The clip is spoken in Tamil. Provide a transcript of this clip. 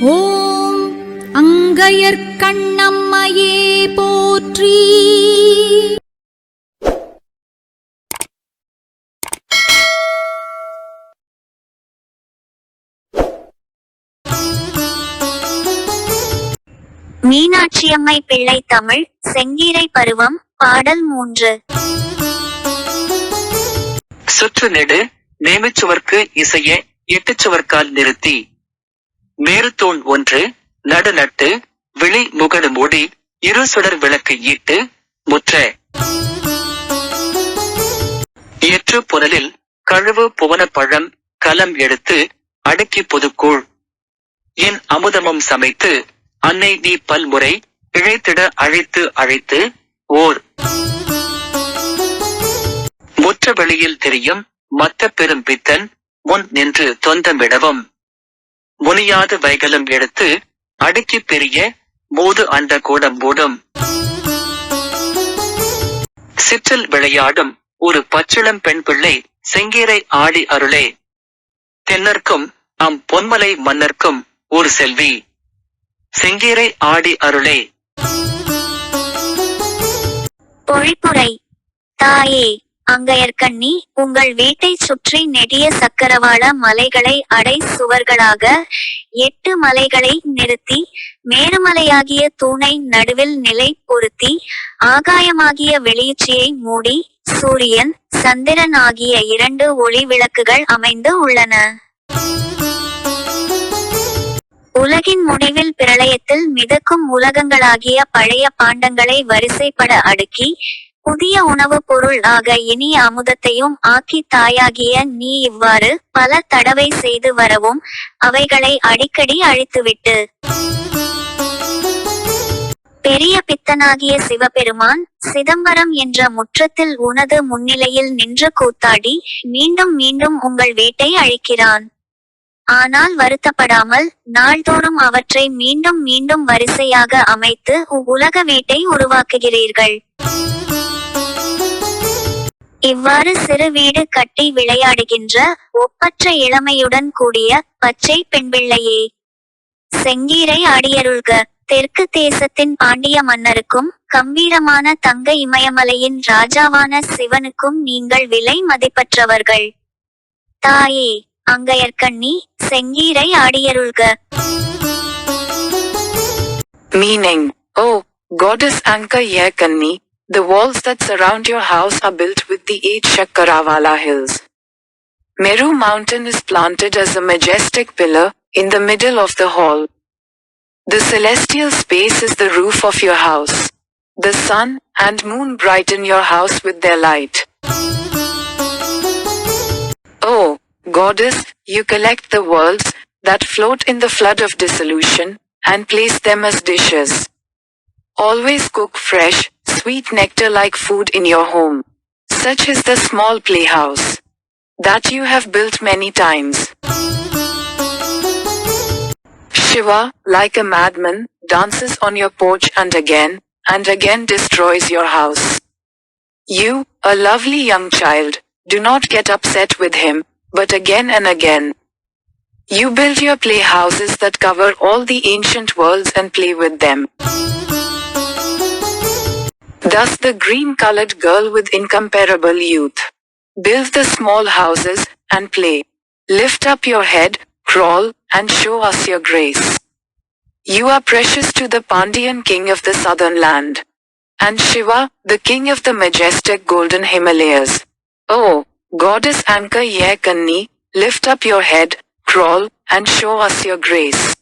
ஓம் அங்கையர்க்கண்ணம்மையே போற்றி. மீனாட்சியம்மை பிள்ளை தமிழ் செங்கீரை பருவம் பாடல் மூன்று. சுற்று நெடு நேமிச்சுவர்க்கு இசைய எட்டுச்சுவர்க்கால் நிறுத்தி. மேருத்தூண் ஒன்று நடு நட்டு விழி முகடு மூடி இரு சுடர் விளக்கு ஈட்டு முற்ற. எற்று புனலில் கழுவு புவனப்பழம் கலம் எடுத்து அடுக்கி புதுக்கூழ். என் அமுதமும் சமைத்து அன்னை நீ பல்முறை இழைத்திட அழைத்து அழைத்து ஓர். முற்ற வெளியில் தெரியும் மத்த பெரும் பித்தன் முன் நின்று தொந்தமிடவும். முனியாது வைகலும் எடுத்து அடுக்கி பெரிய மூது அந்த கூடம் மூடும் சிற்றில் விளையாடும் ஒரு பச்சிளம் பெண் பிள்ளை செங்கீரை ஆடி அருளே. தென்னர்க்கும் அம் பொன்மலை மன்னர்க்கும் ஒரு செல்வி. செங்கீரை ஆடி அருளே. பொழிப்புரை தாயே. அங்கையர்க்கண்ணி உங்கள் வீட்டைச் சுற்றி நெடிய சக்கரவாள மலைகளை அடை சுவர்களாக எட்டு மலைகளை நிறுத்தி மேருமலையாகிய தூணை நடுவில் நிலை பொருத்தி ஆகாயமாகிய வெளியுச்சியை மூடி சூரியன் சந்திரன் ஆகிய இரண்டு ஒளி விளக்குகள் அமைந்து உள்ளன. உலகின் முடிவில் பிரளயத்தில் மிதக்கும் உலகங்களாகிய பழைய பாண்டங்களை வரிசைப்பட அடுக்கி புதிய உணவுப் பொருள் ஆக இனிய அமுதத்தையும் ஆக்கி தாயாகிய நீ இவ்வாறு பல தடவை செய்து வரவும் அவைகளை அடிக்கடி அழித்துவிட்டு. பெரிய பித்தனாகிய சிவபெருமான் சிதம்பரம் என்ற முற்றத்தில் உனது முன்னிலையில் நின்று கூத்தாடி மீண்டும் மீண்டும் உங்கள் வீட்டை அழிக்கிறான். ஆனால் வருத்தப்படாமல் நாள்தோறும் அவற்றை மீண்டும் மீண்டும் வரிசையாக அமைத்து உலக வீட்டை உருவாக்குகிறீர்கள். இவ்வாறு சிறு வீடு கட்டி விளையாடுகின்ற ஒப்பற்ற இளமையுடன் கூடிய பச்சை பெண்பிள்ளையே. செங்கீரை ஆடியருள்க. தெற்கு தேசத்தின் பாண்டிய மன்னருக்கும் கம்பீரமான தங்க இமயமலையின் ராஜாவான சிவனுக்கும் நீங்கள் விலை மதிப்பற்றவர்கள். தாயே அங்கையர்க்கண்ணி செங்கீரை ஆடியருள்க. ஓ காடஸ் அங்க ஏ கண்ணி the walls that surround your house are built with the eight Shakkaravala hills. Meru mountain is planted as a majestic pillar in the middle of the hall. The celestial space is the roof of your house. The sun and moon brighten your house with their light. Oh, Goddess, you collect the worlds that float in the flood of dissolution and place them as dishes. Always cook fresh, sweet nectar like food in your home. Such is the small playhouse that you have built many times. Shiva, like a madman, dances on your porch and again, and again destroys your house. You, a lovely young child, do not get upset with him, but again and again. You build your playhouses that cover all the ancient worlds and play with them. Thus the green-colored girl with incomparable youth. Build the small houses and play. Lift up your head, crawl, and show us your grace. You are precious to the Pandian king of the southern land. And Shiva, the king of the majestic golden Himalayas. Oh, goddess Anka Yekanni, lift up your head, crawl, and show us your grace.